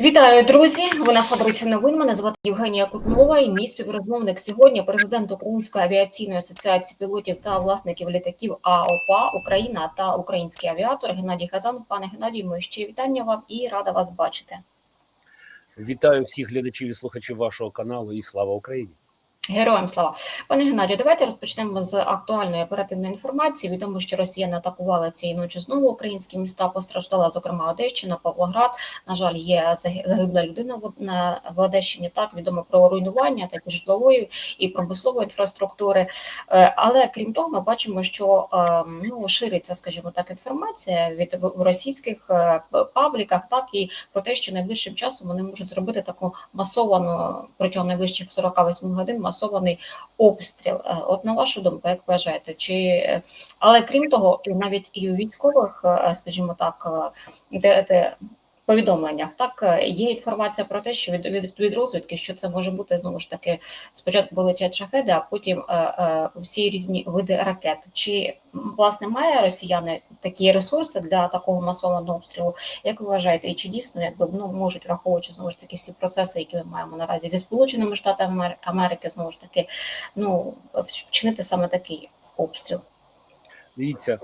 Вітаю, друзі! Ви на фабриці новин. Мене звати Євгенія Кутнова і мій співрозмовник сьогодні. Президент Української авіаційної асоціації пілотів та власників літаків АОПА Україна та український авіатор Геннадій Хазан. Пане Геннадію, ми ще вітання вам і рада вас бачити. Вітаю всіх глядачів і слухачів вашого каналу і слава Україні. Героям слава пане Геннадію, давайте розпочнемо з актуальної оперативної інформації. Відомо, що росіяни атакували цієї ночі знову українські міста. Постраждала зокрема Одещина, Павлоград. На жаль, є загибла людина в- Одещині. Так відомо про руйнування так і житлової і промислової інфраструктури. Е, Але крім того, ми бачимо, що е, ну шириться, скажімо так, інформація від російських е, пабліках, так і про те, що найближчим часом вони можуть зробити таку масовану протягом найближчих 48 годин масований обстріл. Е, От на вашу думку, як вважаєте, чи е, але крім того, і навіть і у військових, е, скажімо так, де, де повідомленнях так е, є інформація про те, що від, від, від розвідки, що це може бути знову ж таки спочатку летять шахеди, а потім е, е, всі різні види ракет. Чи власне має росіяни такі ресурси для такого масованого обстрілу? Як ви вважаєте, і чи дійсно якби ну можуть враховуючи знову ж таки всі процеси, які ми маємо наразі зі сполученими штатами Амер- Америки, знову ж таки, ну вчинити саме такий обстріл? Дивіться,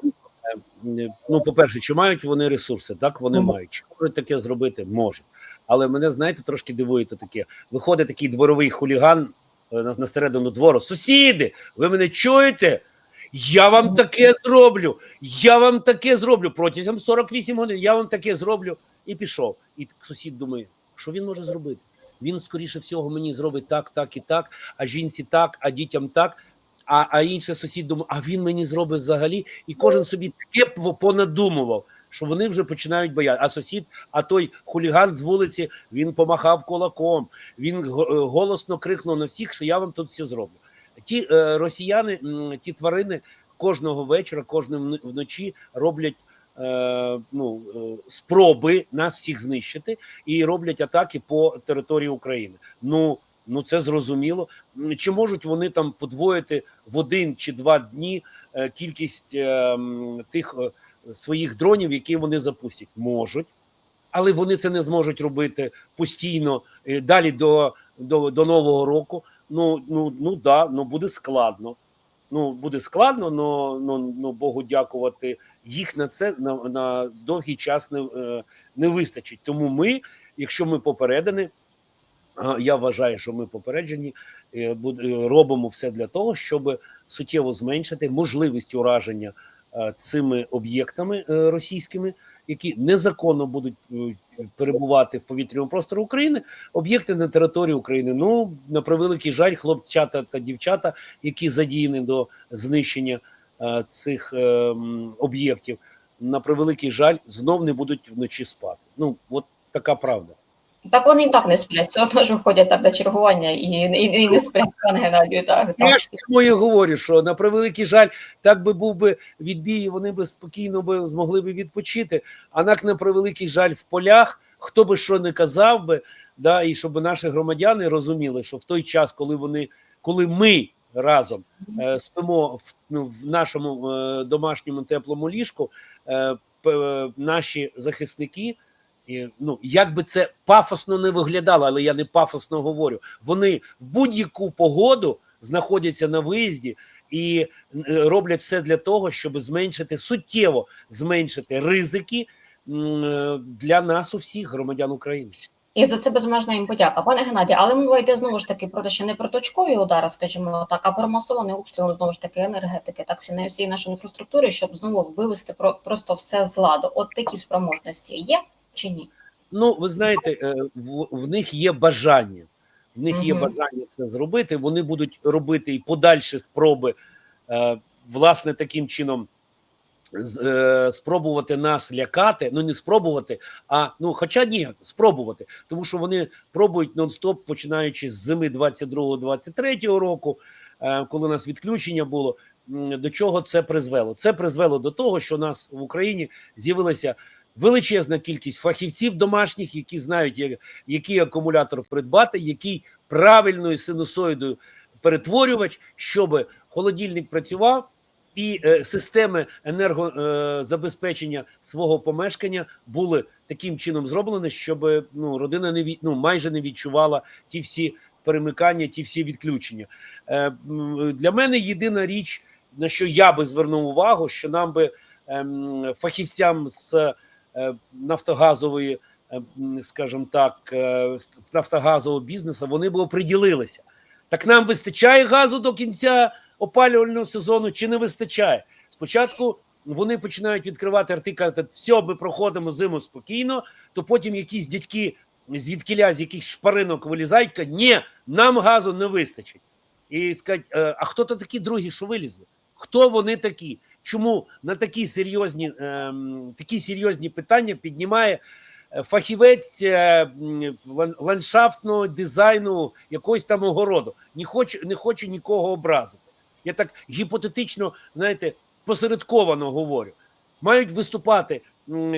ну по-перше, чи мають вони ресурси? Так, вони мають. Чи можуть таке зробити? Можуть. Але мене знаєте, трошки дивує то таке. Виходить такий дворовий хуліган е, на, на середину двору. Сусіди, ви мене чуєте? Я вам таке зроблю. Я вам таке зроблю протягом 48 годин. Я вам таке зроблю і пішов. І сусід думає, що він може зробити? Він скоріше всього мені зробить так, так і так, а жінці так, а дітям так. А, а інший сусід думає, а він мені зробить взагалі, і кожен собі таке понадумував, що вони вже починають боятися. А сусід, а той хуліган з вулиці, він помахав кулаком, він е, голосно крикнув на всіх, що я вам тут все зроблю. Ті е, росіяни, ті тварини кожного вечора, кожної вночі роблять е, ну, е, спроби нас всіх знищити і роблять атаки по території України. Ну ну це зрозуміло. Чи можуть вони там подвоїти в один чи два дні е, кількість е, тих е, своїх дронів, які вони запустять? Можуть. Але вони це не зможуть робити постійно далі до, до, до нового року. Ну ну ну да, ну буде складно. Ну буде складно, но, но, но Богу дякувати. Їх на це на, на довгий час не, не вистачить. Тому ми, якщо ми попередені, а, я вважаю, що ми попереджені, е, е, робимо все для того, щоб суттєво зменшити можливість ураження е, цими об'єктами російськими, які незаконно будуть перебувати в повітряному просторі України, об'єкти на території України. Ну на превеликий жаль, хлопчата та дівчата, які задіяні до знищення цих об'єктів, на превеликий жаль, знов не будуть вночі спати. Ну от така правда. Так вони і так не сплять. Все одно ж виходять так до чергування і, і, і не сплять, пане Геннадію. Так, Я ж тому і говорю, що на превеликий жаль, так би був би відбій, і вони би спокійно би змогли би відпочити. А так на превеликий жаль в полях, хто би що не казав би, да, і щоб наші громадяни розуміли, що в той час, коли вони, коли ми разом е, спимо в, ну, в нашому е, домашньому теплому ліжку, е, п- е, наші захисники. Ну, як би це пафосно не виглядало, але я не пафосно говорю. Вони в будь-яку погоду знаходяться на виїзді і е, роблять все для того, щоб зменшити суттєво зменшити ризики е, для нас, усіх громадян України. І за це безмежна їм подяка. Пане Геннадію, але мова йде знову ж таки про те, що не про точкові удари, скажімо так, а про масований обстріл знову ж таки енергетики, так всі на всій нашій інфраструктурі, щоб знову вивести про просто все з ладу. От такі спроможності є чи ні? Ну, ви знаєте, е, в, них є бажання. В них є бажання це зробити. Вони будуть робити і подальші спроби, е, власне, таким чином е, спробувати нас лякати. Ну не спробувати, а ну, хоча ні, спробувати, тому що вони пробують нон-стоп, починаючи з зими 22-23 року, коли у нас відключення було. До чого це призвело? Це призвело до того, що у нас в Україні з'явилася величезна кількість фахівців домашніх, які знають, як- який акумулятор придбати, який правильною синусоїдою перетворювач, щоб холодильник працював. І е, системи енергозабезпечення свого помешкання були таким чином зроблене, щоб ну, родина не від, ну, майже не відчувала ті всі перемикання, ті всі відключення. Е, для мене єдина річ, на що я би звернув увагу, що нам би ем, фахівцям з е, нафтогазової, е, скажімо так, е, нафтогазового бізнесу, вони би оприділилися. Так нам вистачає газу до кінця опалювального сезону чи не вистачає? Спочатку вони починають відкривати арти, казати, все, ми проходимо зиму спокійно, то потім якісь дядьки звідкіля з яких шпаринок вилізають, кажуть, ні, нам газу не вистачить. І скажуть, «Е, а хто то такі другі, що вилізли? Хто вони такі? Чому на такі серйозні, ем, такі серйозні питання піднімає е, фахівець е, ландшафтного дизайну якогось там огороду? Не хочу, не хочу нікого образити. Я так гіпотетично, знаєте, посередковано говорю. Мають виступати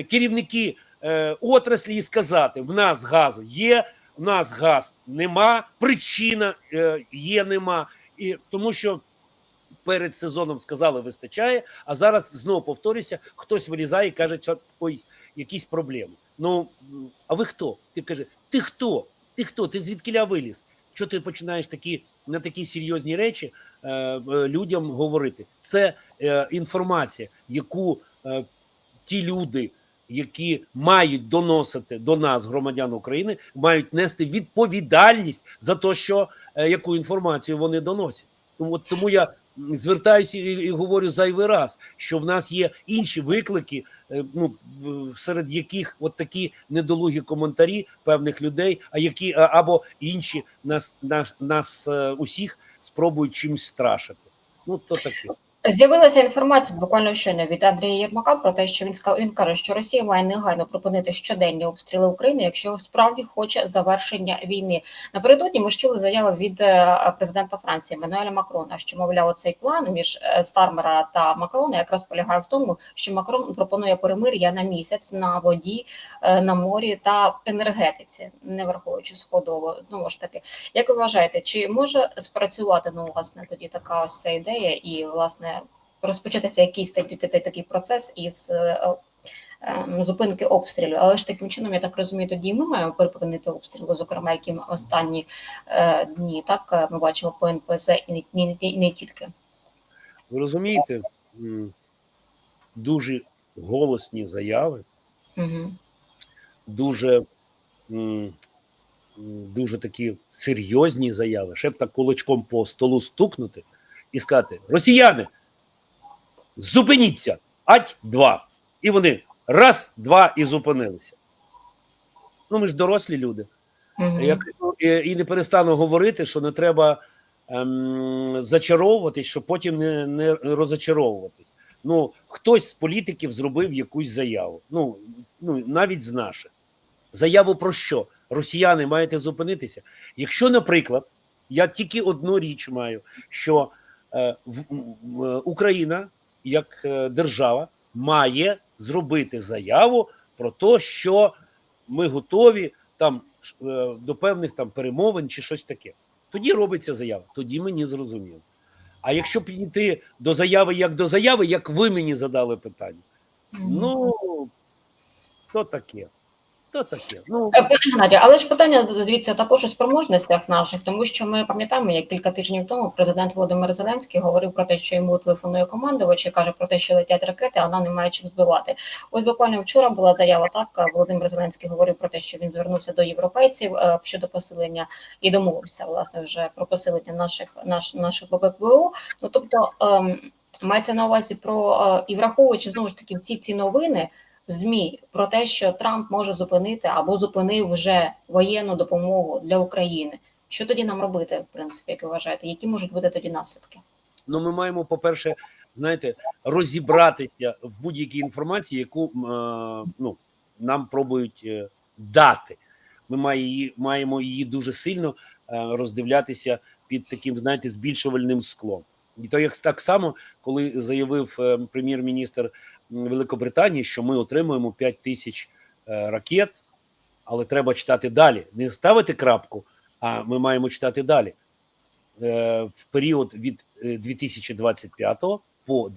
керівники е, отраслі і сказати: в нас газ є, в нас газ нема, причина є, нема. І тому що перед сезоном сказали, вистачає, а зараз знову повторюся, хтось вилізає і каже, що ой, якісь проблеми. Ну а ви хто? Ти каже, ти хто? Ти хто? Ти звідкиля виліз? Що ти починаєш такі на такі серйозні речі е, е, людям говорити? Це е, інформація, яку е, ті люди, які мають доносити до нас, громадян України, мають нести відповідальність за те, що е, яку інформацію вони доносять. От тому я звертаюся і, і говорю зайвий раз, що в нас є інші виклики, е, ну серед яких от такі недолугі коментарі певних людей, а які або інші нас нас, нас е, усіх спробують чимось страшити. Ну то таке. З'явилася інформація буквально щойно від Андрія Єрмака про те, що він сказав, він каже, що Росія має негайно припинити щоденні обстріли України, якщо справді хоче завершення війни. Напередодні ми ж чули заяву від е, президента Франції Еммануеля Макрона, що мовляв, цей план між е, Стармера та Макрона якраз полягає в тому, що Макрон пропонує перемир'я на місяць на воді, е, на морі та енергетиці, не враховуючи сходово. Знову ж таки, як ви вважаєте, чи може спрацювати ну власне тоді така ось ця ідея і власне розпочатися якийсь такий, такий, такий процес із е, е, зупинки обстрілів? Але ж таким чином, я так розумію, тоді і ми маємо припинити обстріли, зокрема, які останні е, дні так е, ми бачимо по НПЗ і не, і не, не тільки. Ви розумієте, дуже голосні заяви, Угу. дуже, дуже такі серйозні заяви, ще б так кулачком по столу стукнути і сказати: Росіяни, зупиніться, ать два. І вони раз, два і зупинилися. Ну, ми ж дорослі люди. Угу. Я і, і не перестану говорити, що не треба ем, зачаровуватись, щоб потім не, не розочаровуватись. Ну, хтось з політиків зробив якусь заяву. Ну, ну навіть з наших. Заяву про що? Росіяни маєте зупинитися. Якщо, наприклад, я тільки одну річ маю, що е, в, в, Україна як е, держава має зробити заяву про те, що ми готові там е, до певних там перемовин чи щось таке. Тоді робиться заява. Тоді мені зрозуміло. А якщо підійти до заяви як до заяви, як ви мені задали питання, ну то таке. То таке. Ну Е, Пане але ж питання дивіться також у спроможностях наших, тому що ми пам'ятаємо, як кілька тижнів тому президент Володимир Зеленський говорив про те, що йому телефонує командувач і каже про те, що летять ракети, а вона не має чим збивати. Ось буквально вчора була заява. Так Володимир Зеленський говорив про те, що він звернувся до європейців е, щодо посилення і домовився власне вже про посилення наших наш, наших БППО. Ну тобто ем, мається на увазі про е, і враховуючи знову ж таки всі ці новини ЗМІ про те, що Трамп може зупинити або зупинив вже воєнну допомогу для України. Що тоді нам робити, в принципі, як ви вважаєте? Які можуть бути тоді наслідки? Ну, ми маємо, по-перше, знаєте, розібратися в будь-якій інформації, яку е, ну, нам пробують е, дати. Ми маємо її дуже сильно е, роздивлятися під таким, знаєте, збільшувальним склом. І то як так само, коли заявив прем'єр-міністр Великобританії, що ми отримуємо 5 тисяч е, ракет, але треба читати далі. Не ставити крапку, а ми маємо читати далі. Е, в період від е, 2025 по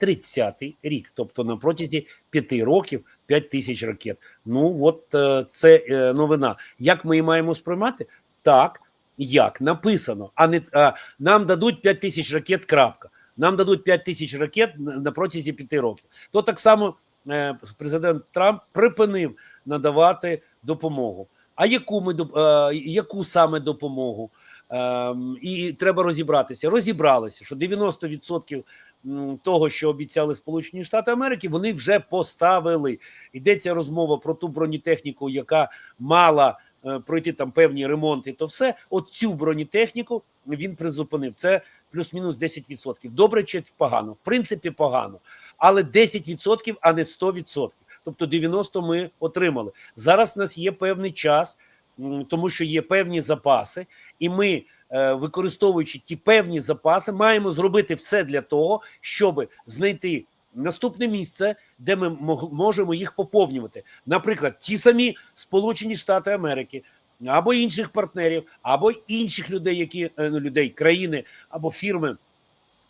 30-й рік, тобто на протязі п'яти років 5 тисяч ракет. Ну от е, це е, новина. Як ми її маємо сприймати? Так, як написано, а не а, нам дадуть 5 тисяч ракет. Крапка. Нам дадуть 5 тисяч ракет на, протязі п'яти років. То так само е, президент Трамп припинив надавати допомогу. А яку ми е, яку саме допомогу? Ем, і треба розібратися. Розібралися, що 90% того, що обіцяли Сполучені Штати Америки, вони вже поставили. Йдеться розмова про ту бронетехніку, яка мала пройти там певні ремонти. То все, от цю бронетехніку він призупинив. Це плюс-мінус 10%. Добре чи погано? В принципі, погано, але 10%, а не 100%. Тобто 90 ми отримали. Зараз у нас є певний час, тому що є певні запаси, і ми, е, використовуючи ті певні запаси, маємо зробити все для того, щоб знайти наступне місце, де ми можемо їх поповнювати. Наприклад, ті самі Сполучені Штати Америки. Або інших партнерів, або інших людей, які е, ну, людей, країни або фірми,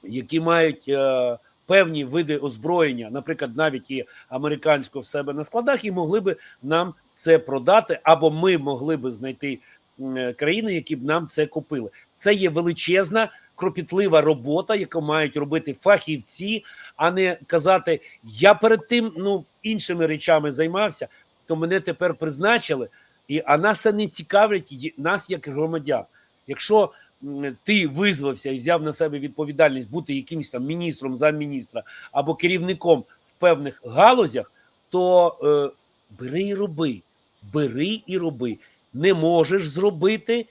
які мають е, певні види озброєння, наприклад, навіть і американського в себе на складах, і могли би нам це продати, або ми могли би знайти е, країни, які б нам це купили. Це є величезна. Кропітлива робота, яку мають робити фахівці, а не казати, я перед тим ну іншими речами займався, то мене тепер призначили, і а нас це не цікавить нас як громадян. Якщо ти визвався і взяв на себе відповідальність бути якимось там міністром, замміністра або керівником в певних галузях, то е, бери і роби, бери і роби. Не можеш зробити,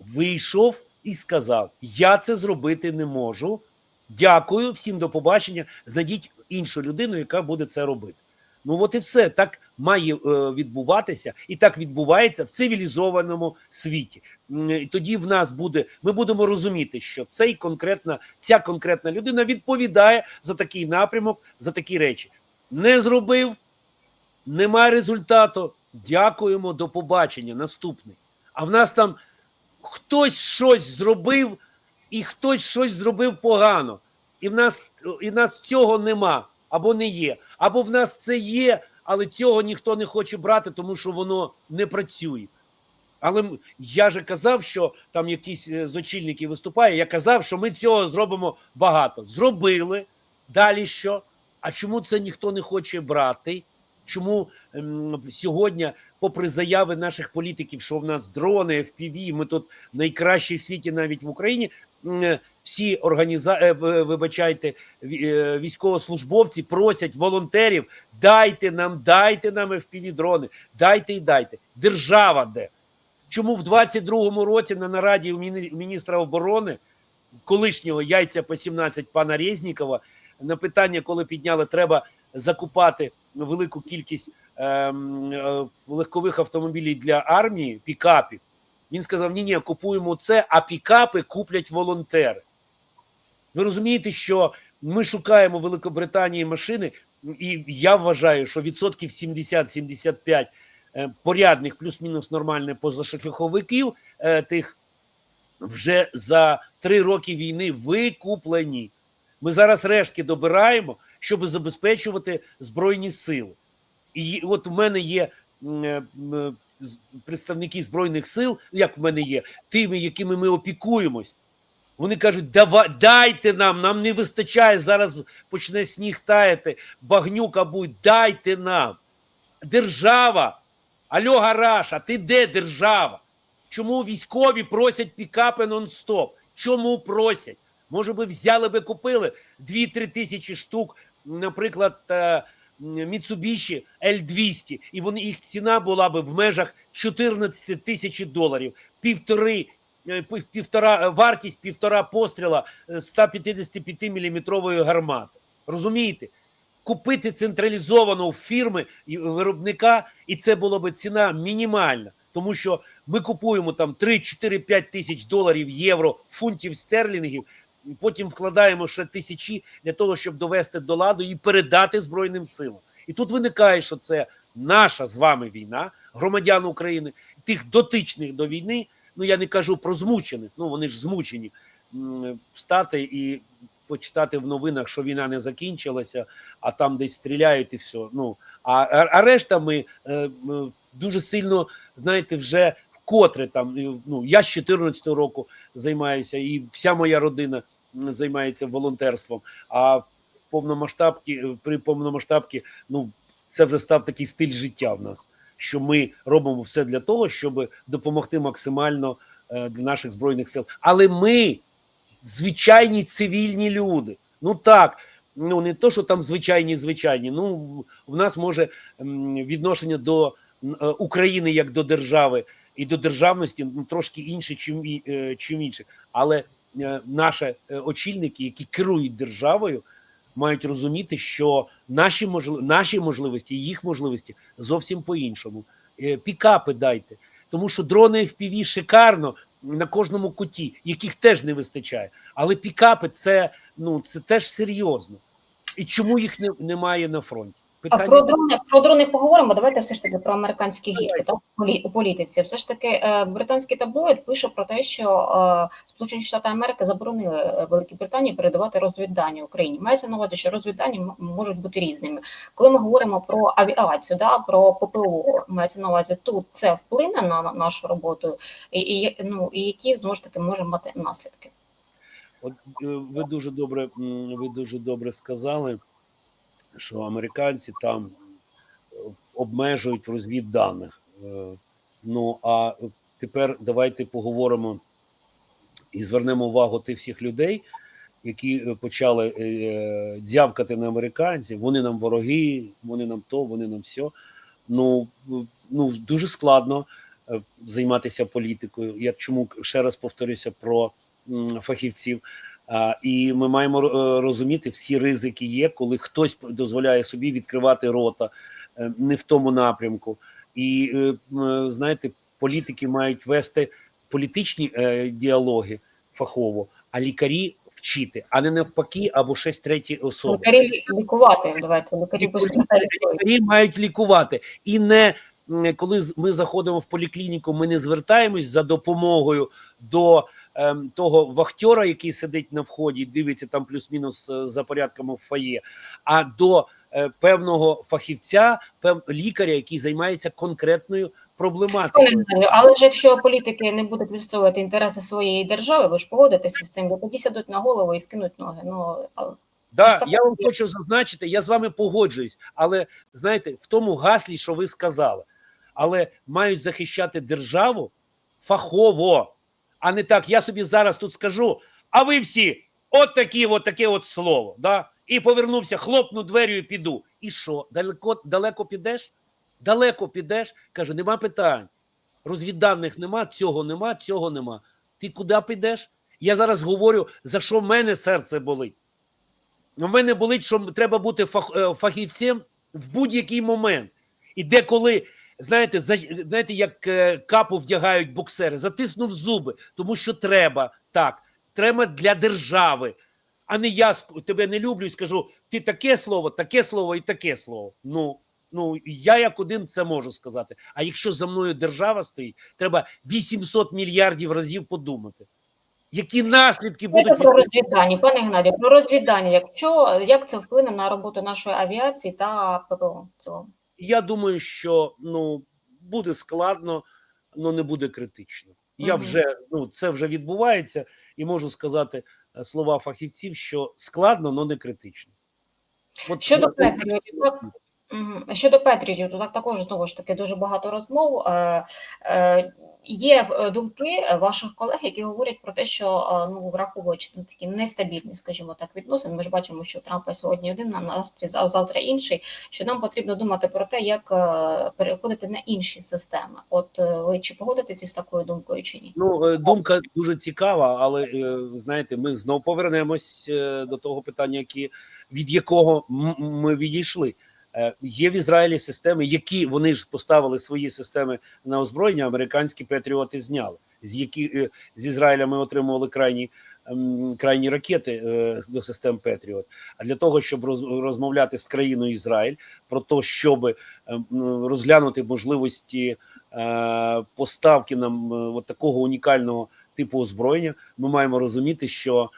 вийшов і сказав: Я це зробити не можу. Дякую, всім до побачення. Знайдіть іншу людину, яка буде це робити. Ну от і все так має е, відбуватися, і так відбувається в цивілізованому світі. Тоді в нас буде, ми будемо розуміти, що цей конкретна, ця конкретна людина відповідає за такий напрямок, за такі речі. Не зробив, немає результату. Дякуємо, до побачення. Наступний. А в нас там хтось щось зробив, і хтось щось зробив погано. І в нас, і в нас цього нема, або не є. Або в нас це є, але цього ніхто не хоче брати, тому що воно не працює. Але я же казав, що там якийсь е, з очільників виступає. Я казав, що ми цього зробимо багато. Зробили. Далі що? А чому це ніхто не хоче брати? Чому ем, сьогодні, попри заяви наших політиків, що в нас дрони, FPV, ми тут найкращі в світі, навіть в Україні, е, всі організа... е, вибачайте, е, військовослужбовці просять волонтерів: дайте нам, дайте нам FPV дрони, дайте і дайте. Держава де? Чому в 22-му році на нараді у міністра оборони колишнього яйця по 17 пана Резнікова на питання, коли підняли, треба закупати велику кількість легкових автомобілів для армії, пікапів. Він сказав: ні, ні, купуємо це, а пікапи куплять волонтери. Ви розумієте, що ми шукаємо в Великобританії машини, і я вважаю, що відсотків 70-75 е, порядних, плюс-мінус нормальних позашляховиків е, тих вже за три роки війни викуплені. Ми зараз рештки добираємо, щоб забезпечувати збройні сили. І от у мене є е, з- представники збройних сил, як в мене є, тими, якими ми опікуємось. Вони кажуть, давай, дайте нам, нам не вистачає, зараз почне сніг таяти, багнюка будь, дайте нам. Держава, альо гараж, ти де держава? Чому військові просять пікапи нон-стоп? Чому просять? Може би взяли би купили 2-3 тисячі штук, наприклад, е, Mitsubishi L200, і вони їх ціна була би в межах 14 тисяч доларів, півтори. е, Півтора е, вартість півтора постріла 155 міліметрової гармати. Розумієте? Купити централізовано у фірми і виробника, і це було би ціна мінімальна, тому що ми купуємо там 3-4-5 тисяч доларів, євро, фунтів стерлінгів, і потім вкладаємо ще тисячі для того, щоб довести до ладу і передати Збройним силам. І тут виникає, що це наша з вами війна, громадян України, тих дотичних до війни. Ну я не кажу про змучених, ну вони ж змучені встати і почитати в новинах, що війна не закінчилася, а там десь стріляють і все. Ну а, а решта ми е, дуже сильно, знаєте, вже вкотре там. Ну я з 14 року займаюся, і вся моя родина займається волонтерством. А повномасштабки е, при повномасштабці, ну це вже став такий стиль життя в нас. Що ми робимо все для того, щоб допомогти максимально е, для наших збройних сил. Але ми звичайні цивільні люди. Ну так, ну не то, що там звичайні, звичайні. Ну в нас може відношення до е, України як до держави і до державності ну, трошки інше, чим, е, чим інше. Але е, наші е, очільники, які керують державою, мають розуміти, що наші можли... наші можливості, їх можливості зовсім по-іншому. Е, Пікапи дайте, тому що дрони FPV шикарно на кожному куті, яких теж не вистачає. Але пікапи це ну це теж серйозно. І чому їх не, немає на фронті? А про дрони про дрони поговоримо. Давайте все ж таки про американські гірки так, у політиці. Все ж таки, е, британський таблоїд пише про те, що е, Сполучені Штати Америки заборонили е, Великій Британії передавати розвіддані Україні. Мається на увазі, що розвіддані можуть бути різними. Коли ми говоримо про авіацію, да про ППО, мається на увазі тут це вплине на на нашу роботу, і, і ну і які знову ж таки може мати наслідки. От ви дуже добре, ви дуже добре сказали, що американці там е, обмежують розвідданих. Е, Ну а тепер давайте поговоримо і звернемо увагу тих всіх людей, які е, почали дзявкати на американців. Вони нам вороги, вони нам то, вони нам все. Ну, ну дуже складно займатися політикою. Я чому ще раз повторюся про фахівців. І ми маємо е, розуміти, всі ризики є, коли хтось дозволяє собі відкривати рота е, не в тому напрямку. І е, знаєте, політики мають вести політичні діалоги фахово, а лікарі вчити, а не навпаки, або щось треті особи. Лікарі лікувати. Давайте лікарі. Лікарі мають лікувати і не коли ми заходимо в поліклініку, ми не звертаємось за допомогою до ем, того вахтера, який сидить на вході, дивиться там плюс-мінус е, за порядками в фоє, а до е, певного фахівця, пев лікаря, який займається конкретною проблематикою. Але ж якщо політики не будуть відстоювати інтереси своєї держави, ви ж погодитеся з цим, бо тоді сядуть на голову і скинуть ноги. Ну але Да, я вам хочу зазначити, я з вами погоджуюсь, але знаєте, в тому гаслі, що ви сказали, але мають захищати державу фахово, а не так. Я собі зараз тут скажу, а ви всі от такі, от таке от слово. Да? І повернувся, хлопну дверю і піду. І що? Далеко, далеко підеш? Далеко підеш? Каже, нема питань. Розвідданих нема, цього нема, цього нема. Ти куди підеш? Я зараз говорю, за що в мене серце болить. У мене болить, що треба бути е, фахівцем в будь-який момент. І деколи, знаєте, за, знаєте, як е, капу вдягають боксери, затиснув зуби, тому що треба так, треба для держави. А не я тебе не люблю і скажу: ти таке слово, таке слово і таке слово. Ну, ну я як один це можу сказати. А якщо за мною держава стоїть, треба 800 мільярдів разів подумати. Які наслідки будуть про від- розвіддані, пане Геннадію, про розвіддані. Якщо як це вплине на роботу нашої авіації та ППО цілому? Я думаю, що ну буде складно, але не буде критично. Я вже ну це вже відбувається, і можу сказати е, слова фахівців, що складно, але не критично. От Щодо? Мгм. Щодо Петріотів, то так також знову ж таки дуже багато розмов. Е, е, є е, думки ваших колег, які говорять про те, що ну враховуючи на такі нестабільні, скажімо так, відносини. Ми ж бачимо, що Трампа сьогодні один на настрій, а завтра інший. Що нам потрібно думати про те, як переходити на інші системи. От ви чи погодитеся з такою думкою, чи ні? Ну, думка дуже цікава, але знаєте, ми знову повернемось до того питання, які, від якого ми відійшли. Е, Є в Ізраїлі системи, які вони ж поставили свої системи на озброєння, американські патріоти зняли. З які е, з Ізраїля ми отримували крайні ем, крайні ракети е, до систем Петріот. А для того, щоб роз- розмовляти з країною Ізраїль про те, щоб ем, розглянути можливості поставки нам от такого унікального типу озброєння, ми маємо розуміти, що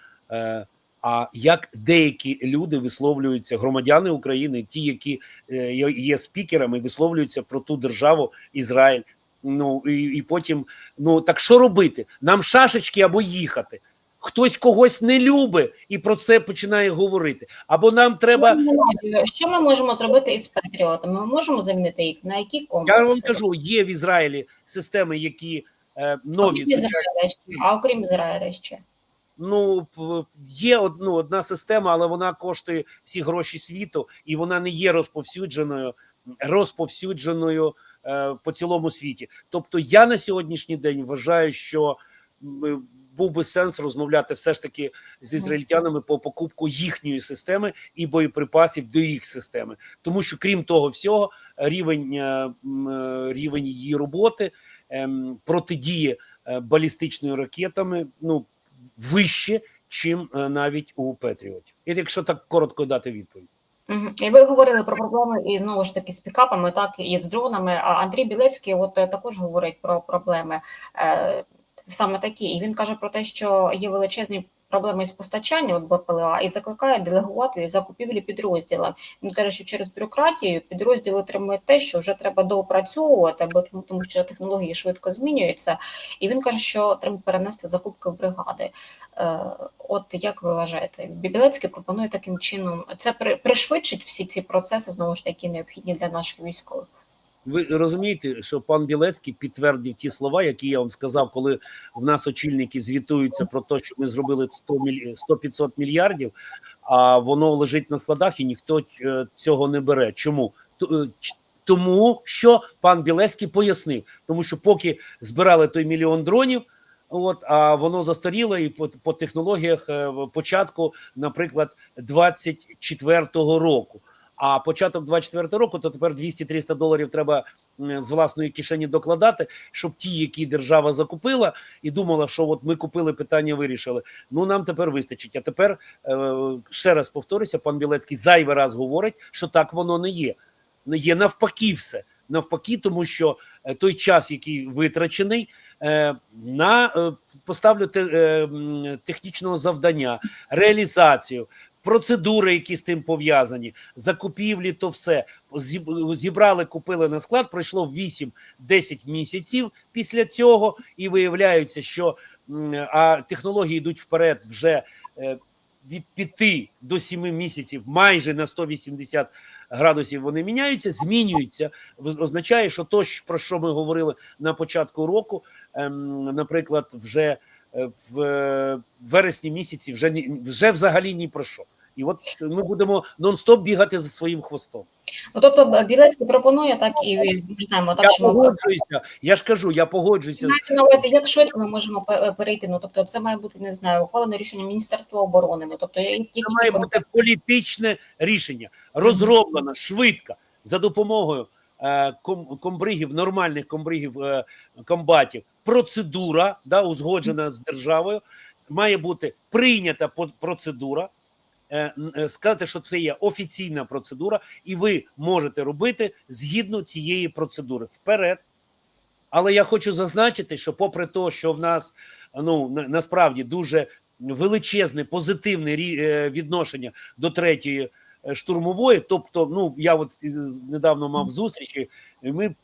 а як деякі люди висловлюються, громадяни України, ті, які е, є- спікерами, висловлюються про ту державу Ізраїль. Ну і, і потім, ну так що робити? Нам шашечки або їхати. Хтось когось не любить і про це починає говорити. Або нам треба. Що ми можемо зробити із патріотами? Ми можемо замінити їх на які комплекси? Я вам кажу, є в Ізраїлі системи, які е, нові Окрім Ізраїля. А окрім Ізраїля ще. Ну є од- ну, одна система, але вона коштує всі гроші світу, і вона не є розповсюдженою, розповсюдженою е, по цілому світі. Тобто, я на сьогоднішній день вважаю, що був би сенс розмовляти все ж таки з ізраїльтянами по покупку їхньої системи і боєприпасів до їх системи, тому що крім того всього, рівень е, е, рівень її роботи ем, протидії е, балістичними ракетами, ну вище, чим е, навіть у Петріоті. І якщо так коротко дати відповідь. І ви говорили про проблеми і знову ж таки з пікапами, так і з дронами. А Андрій Білецький, от е, також говорить про проблеми е, саме такі. І він каже про те, що є величезні проблеми з постачанням БПЛА і закликає делегувати закупівлі підрозділам. Він каже, що через бюрократію підрозділи отримують те, що вже треба доопрацьовувати, бо тому, тому що технології швидко змінюються. І він каже, що треба перенести закупки в бригади. Е, От як ви вважаєте, Бібілецький пропонує таким чином це при- пришвидшить всі ці процеси, знову ж таки необхідні для наших військових. Ви розумієте, що пан Білецький підтвердив ті слова, які я вам сказав, коли в нас очільники звітуються про те, що ми зробили 100 міль... 100-500 мільярдів, а воно лежить на складах, і ніхто е, цього не бере. Чому? Е, Тому що пан Білецький пояснив, тому що поки збирали той мільйон дронів. От а воно застаріло і по, по технологіях е, початку, наприклад, 24-го року. А початок 24 року, то тепер 200-300 доларів треба з власної кишені докладати, щоб ті, які держава закупила, і думала, що от ми купили питання, вирішили. Ну нам тепер вистачить. А тепер е, ще раз повторюся, пан Білецький зайвий раз говорить, що так воно не є. Не є навпаки, все навпаки, тому що е, той час, який витрачений, е, на поставлю технічного завдання, реалізацію. Процедури, які з тим пов'язані, закупівлі, то все Зіб- зібрали, купили на склад. Пройшло 8-10 місяців після цього, і виявляється, що а технології йдуть вперед вже е, від 5 до 7 місяців, майже на 180 градусів вони міняються, змінюються. Означає, що то, про що ми говорили на початку року, ем, наприклад, вже е, в е, вересні місяці вже вже взагалі ні про що. І от ми будемо нон-стоп бігати за своїм хвостом. Ну тобто Б- Білецький пропонує так і ми знаємо, так я що ми. Я ж кажу, я погоджуюся. маєте на увазі, як швидко ми можемо пе- перейти. Ну тобто, це має бути не знаю, ухвалене рішення Міністерства оборони. Ну тобто, які Це має бути політичне рішення, розроблено швидко за допомогою е, ком- комбригів, нормальних комбригів е, комбатів. Процедура да, узгоджена з державою. Має бути прийнята процедура. Е, е, Сказати, що це є офіційна процедура, і ви можете робити згідно цієї процедури вперед. Але я хочу зазначити, що, попри те, що в нас ну насправді дуже величезне позитивне е, відношення до третьої штурмової. Тобто, ну я от недавно мав зустрічі, і ми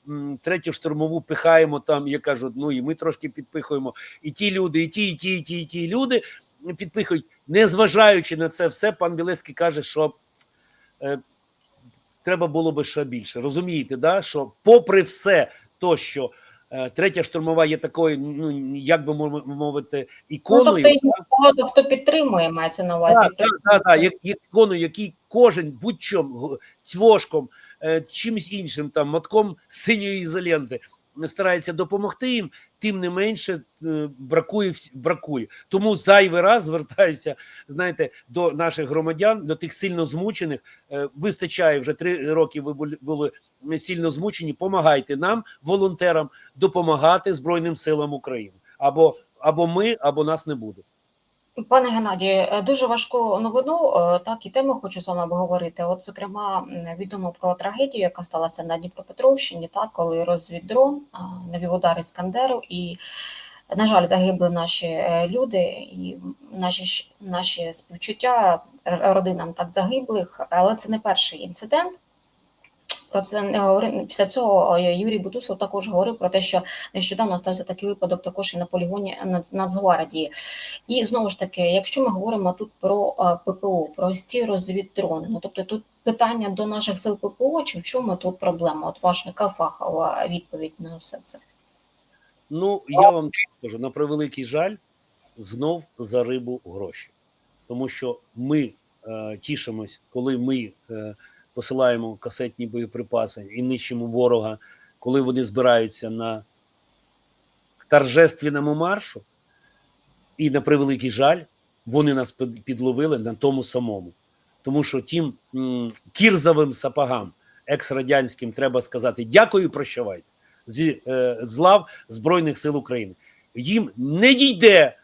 третю штурмову пихаємо там. Я кажу, ну і ми трошки підпихуємо. І ті люди, і ті, і ті, і ті, і ті люди підпихують. Незважаючи на це все, пан Білецький каже, що. Е, Треба було би ще більше. Розумієте, да? що попри все, то що е, третя штурмова є такою, ну як би мов- мовити, Ну, іконою. тобто їх багато хто підтримує, мається на увазі. Так, так, так, так, як, ікону, який кожен будь-чим г- цвошком, е, чимось іншим, там мотком синьої ізоленти старається допомогти їм, тим не менше е, бракує бракує. Тому зайвий раз звертаюся, знаєте, до наших громадян, до тих сильно змучених. Е, Вистачає вже три роки. Ви були, сильно змучені. Помагайте нам, волонтерам, допомагати Збройним силам України. Або або ми, або нас не буде. Пане Геннадію, е, дуже важку новину, е, так і тему хочу з вами обговорити. От, зокрема, відомо про трагедію, яка сталася на Дніпропетровщині, так, коли розвіддрон а, навів удар Іскандеру і На жаль, загибли наші е, люди і наші наші співчуття родинам так загиблих, але це не перший інцидент. Про це не говорив. Після цього е, Юрій Бутусов також говорив про те, що нещодавно стався такий випадок також і на полігоні Нацгвардії. І знову ж таки, якщо ми говоримо тут про е, ППО, про ці розвіддрони, ну тобто тут питання до наших сил ППО, чи в чому тут проблема? От ваша яка фахова відповідь на все це? Ну, я вам скажу, на превеликий жаль, знов за рибу гроші. Тому що ми е, тішимось, коли ми е, посилаємо касетні боєприпаси і нищимо ворога, коли вони збираються на торжественному маршу, і на превеликий жаль, вони нас підловили на тому самому. Тому що тим кірзовим сапогам екс-радянським треба сказати дякую, прощавайте зі е, з лав Збройних сил України. Їм не дійде,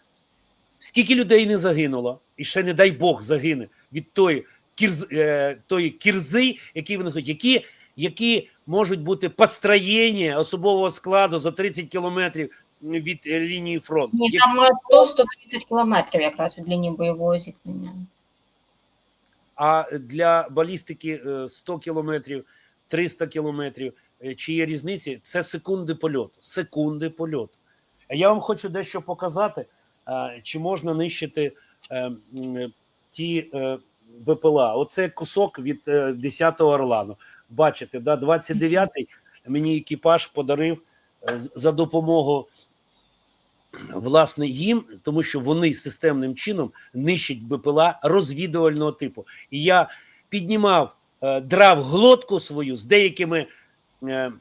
скільки людей не загинуло, і ще не дай Бог загине від тої кірз, е, тої кірзи, які вони які, які можуть бути построєння особового складу за 30 кілометрів від е, лінії фронту. Ні, Як- там е, 100-130 кілометрів якраз від лінії бойового зіткнення. А для балістики е, 100 кілометрів, 300 кілометрів, е, чи є різниці? Це секунди польоту. Секунди польоту. А я вам хочу дещо показати, е, чи можна нищити е, м, ті е, БПЛА. Оце кусок від е, 10-го Орлану. Бачите, да, 29-й мені екіпаж подарив е, за допомогою власне їм, тому що вони системним чином нищать БПЛА розвідувального типу. І я піднімав, е, драв глотку свою з деякими е,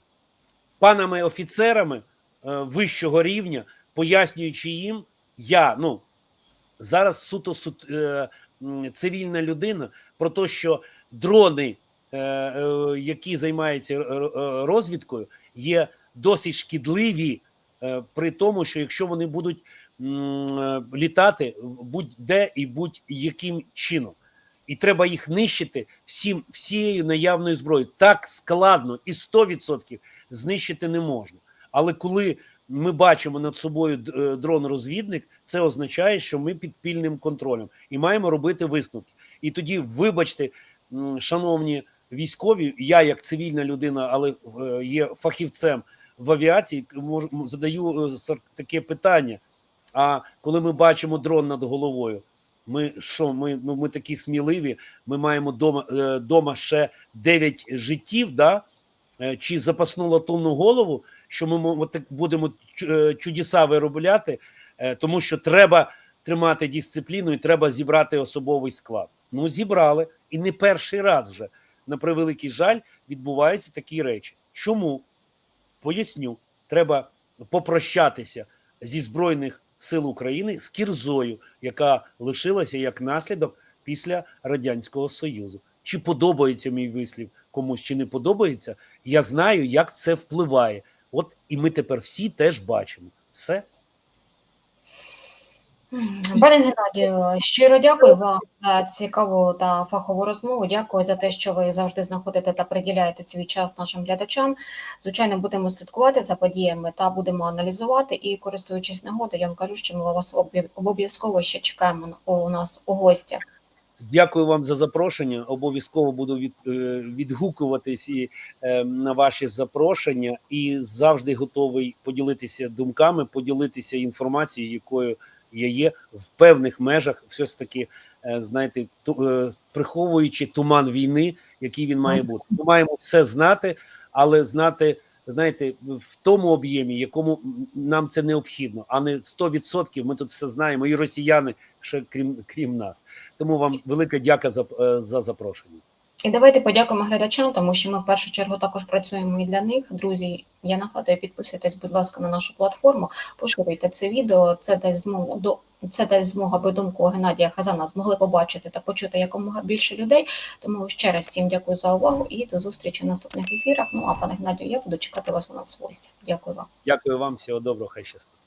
панами офіцерами е, вищого рівня, пояснюючи їм, я ну зараз суто сут, е, м, цивільна людина, про те, що дрони, е, е, які займаються е, розвідкою, є досить шкідливі. При тому, що якщо вони будуть літати будь-де і будь-яким чином, і треба їх нищити всім всією наявною зброєю. Так складно і 100% знищити не можна. Але коли ми бачимо над собою е, дрон-розвідник, це означає, що ми під пільним контролем і маємо робити висновки. І тоді, вибачте, шановні військові, я як цивільна людина, але е, є фахівцем в авіації, задаю е, таке питання. А коли ми бачимо дрон над головою, ми що? Ми ну ми такі сміливі. Ми маємо дома, дома ще 9 життів, да? Чи запасну латунну голову, що ми будемо е, чудеса виробляти, е, тому що треба тримати дисципліну і треба зібрати особовий склад. Ну зібрали, і не перший раз вже на превеликий жаль відбуваються такі речі. Чому? Поясню, треба попрощатися зі збройних сил України з кірзою, яка лишилася як наслідок після радянського союзу. Чи подобається мій вислів комусь, чи не подобається? Я знаю, як це впливає. От і ми тепер всі теж бачимо все. Пане Геннадію, щиро дякую вам за цікаву та фахову розмову. Дякую за те, що ви завжди знаходите та приділяєте свій час нашим глядачам. Звичайно, будемо слідкувати за подіями та будемо аналізувати. І користуючись нагодою, я вам кажу, що ми вас обов'язково ще чекаємо у нас у гостях. Дякую вам за запрошення. Обов'язково буду від, е, відгукуватись і е, на ваші запрошення, і завжди готовий поділитися думками, поділитися інформацією, якою я є в певних межах, все ж таки, е, знаєте, ту, е, приховуючи туман війни, який він має бути. Ми маємо все знати, але знати. Знаєте, в тому об'ємі, якому нам це необхідно, а не 100% Ми тут все знаємо, і росіяни ще крім крім нас. Тому вам велика дяка за, е, за запрошення. І давайте подякуємо глядачам, тому що ми в першу чергу також працюємо і для них. Друзі, я нагадую, підписуйтесь, будь ласка, на нашу платформу, поширюйте це відео. Це дасть змогу до це дасть змогу, аби думку Геннадія Хазана змогли побачити та почути якомога більше людей. Тому ще раз всім дякую за увагу і до зустрічі в наступних ефірах. Ну а пане Геннадію, я буду чекати вас у нас в гості. Дякую вам. Дякую вам, всього доброго, хай щастить.